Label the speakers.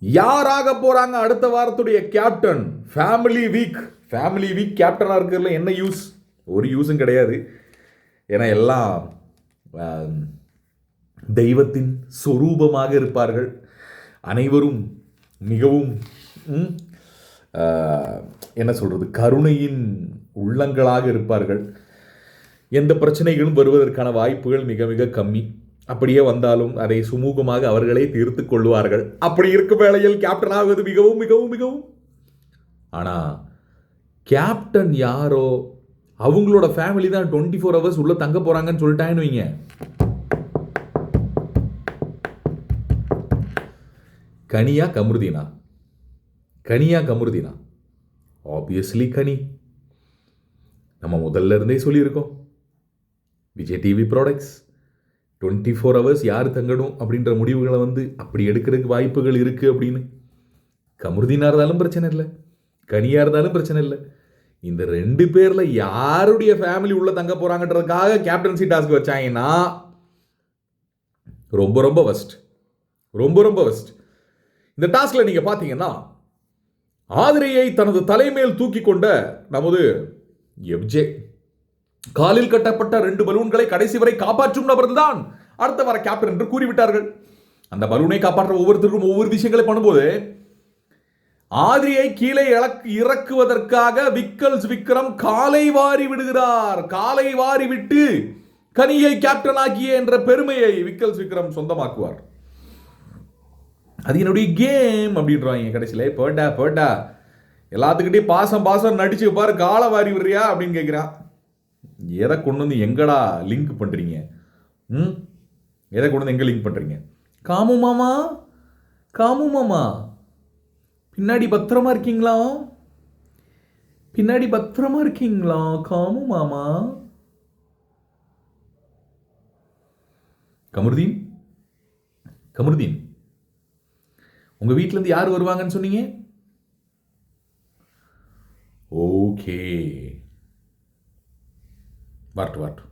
Speaker 1: யாராக போறாங்க அடுத்த வாரத்துடைய captain family week family week கேப்டனாக இருக்கிறதுல என்ன யூஸ் ஒரு யூஸும் கிடையாது. ஏன்னா எல்லாம் தெய்வத்தின் சொரூபமாக இருப்பார்கள். அனைவரும் மிகவும் என்ன சொல்கிறது கருணையின் உள்ளங்களாக இருப்பார்கள். எந்த பிரச்சனைகளும் வருவதற்கான வாய்ப்புகள் மிக மிக கம்மி. அப்படியே வந்தாலும் அதை சுமூகமாக அவர்களே தீர்த்து கொள்வார்கள். அப்படி இருக்கும் வேளையில் கேப்டன் ஆகுவது மிகவும் மிகவும் மிகவும். ஆனால் கேப்டன் யாரோ அவங்களோட ஃபேமிலி தான் டுவெண்ட்டி ஃபோர் ஹவர்ஸ் உள்ளே தங்க போகிறாங்கன்னு சொல்லிட்டாங்கன்னு வைங்க. கனியா கமருதீனா? கனியா கமருதீனா? ஆப்வியஸ்லி கனி. நம்ம முதல்ல இருந்தே சொல்லியிருக்கோம். Vijay TV products twenty four hours யார் தங்கணும் அப்படின்ற முடிவுகளை வந்து அப்படி எடுக்கிறதுக்கு வாய்ப்புகள் இருக்குது அப்படின்னு. கமருதீனாக இருந்தாலும் பிரச்சனை இல்லை. கனியாக இருந்தாலும் பிரச்சனை இல்லை. இந்த ரெண்டு பேரில் யாருடைய ஃபேமிலி உள்ளே தங்க போகிறாங்கன்றதுக்காக கேப்டன்சி டாஸ்க் வச்சாங்கன்னா ரொம்ப ரொம்ப வஸ்ட் ரொம்ப ரொம்ப வஸ்ட் இந்த டாஸ்கில் நீங்கள் பார்த்தீங்கன்னா ஆதிரையை தனது தலைமேல் தூக்கி கொண்ட நமது எப்ஜே காலில் கட்டப்பட்ட ரெண்டு பலூன்களை கடைசி வரை காப்பாற்றும் நபர்தான் அடுத்த வர கேப்டன் என்று கூறிவிட்டார்கள். அந்த பலூனை காப்பாற்ற ஒவ்வொருத்தருக்கும் ஒவ்வொரு விஷயங்களை பண்ணும்போது ஆதிரியை கீழே இறக்கு இறக்குவதற்காக விக்கல்ஸ் விக்ரம் காலை வாரி விடுகிறார். காலை வாரி விட்டு கனியை கேப்டன் ஆக்கிய என்ற பெருமையை விக்கல்ஸ் விக்ரம் சொந்தமாக்குவார். அது என்னுடைய கேம் அப்படின்றாங்க கடைசியில். போட்டா போட்டா எல்லாத்துக்கிட்டையும் பாசம் பாசம் நடிச்சு பாரு காலை வாரி விடுறியா அப்படின்னு கேட்குறான் எதை கொண்டு வந்து எங்கடா லிங்க் பண்ணுறீங்க ம்? எதை கொண்டு வந்து எங்கே லிங்க் பண்ணுறீங்க காமு மாமா? காமு மாமா? பின்னாடி பத்திரமா இருக்கீங்களா? பின்னாடி பத்திரமா இருக்கீங்களா காமு மாமா? கமருதீன்? கமருதீன்? உங்க வீட்ல இருந்து யார் வருவாங்கன்னு சொன்னீங்க? ஓகே. வரட்டும் வரட்டும்